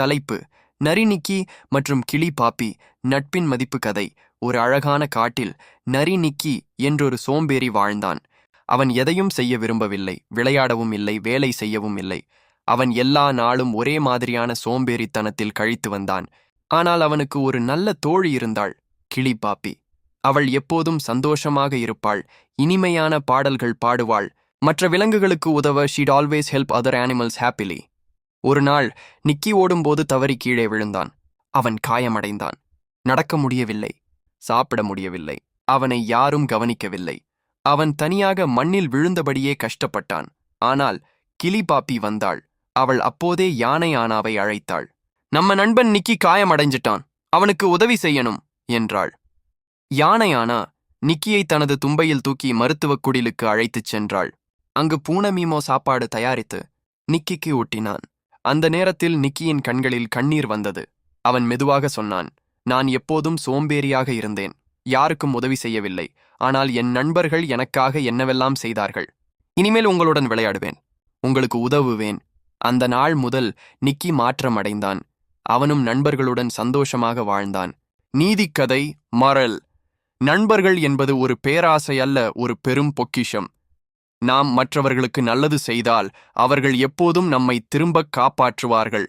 தலைப்பு நரிநிக்கி மற்றும் கிளி பாப்பி நட்பின் மதிப்பு கதை. ஒரு அழகான காட்டில் நரி நிக்கி என்றொரு சோம்பேறி வாழ்ந்தான். அவன் எதையும் செய்ய விரும்பவில்லை விளையாடவும் இல்லை வேலை செய்யவும் இல்லை. அவன் எல்லா நாளும் ஒரே மாதிரியான சோம்பேறித்தனத்தில் கழித்து வந்தான். ஆனால் அவனுக்கு ஒரு நல்ல தோழி இருந்தாள் கிளி பாப்பி. அவள் எப்போதும் சந்தோஷமாக இருப்பாள் இனிமையான பாடல்கள் பாடுவாள். மற்ற விலங்குகளுக்கு உதவ she'd always help other animals happily ஒரு நாள் நிக்கி ஓடும்போது தவறி கீழே விழுந்தான். அவன் காயமடைந்தான். நடக்க முடியவில்லை. சாப்பிட முடியவில்லை. அவனை யாரும் கவனிக்கவில்லை. அவன் தனியாக மண்ணில் விழுந்தபடியே கஷ்டப்பட்டான். ஆனால் கிளி பாப்பி வந்தாள். அவள் அப்போதே யானை ஆனாவை அழைத்தாள். நம்ம நண்பன் நிக்கி காயமடைஞ்சிட்டான். அவனுக்கு உதவி செய்யணும் என்றாள். யானை ஆனா நிக்கியை தனது தும்பையில் தூக்கி மருத்துவக் குடிலுக்கு அழைத்துச் சென்றாள். அங்கு பூனமீமோ சாப்பாடு தயாரித்து நிக்கிக்கு ஊட்டினான். அந்த நேரத்தில் நிக்கியின் கண்களில் கண்ணீர் வந்தது. அவன் மெதுவாக சொன்னான் நான் எப்போதும் சோம்பேறியாக இருந்தேன். யாருக்கும் உதவி செய்யவில்லை. ஆனால் என் நண்பர்கள் எனக்காக என்னவெல்லாம் செய்தார்கள். இனிமேல் உங்களுடன் விளையாடுவேன். உங்களுக்கு உதவுவேன் அந்த நாள் முதல் நிக்கி மாற்றம் அடைந்தான். அவனும் நண்பர்களுடன் சந்தோஷமாக வாழ்ந்தான். நீதிக்கதை மரல் நண்பர்கள் என்பது ஒரு பேராசை அல்ல ஒரு பெரும் பொக்கிஷம். நாம் மற்றவர்களுக்கு நல்லது செய்தால் அவர்கள் எப்போதும் நம்மை திரும்பக் காப்பாற்றுவார்கள்.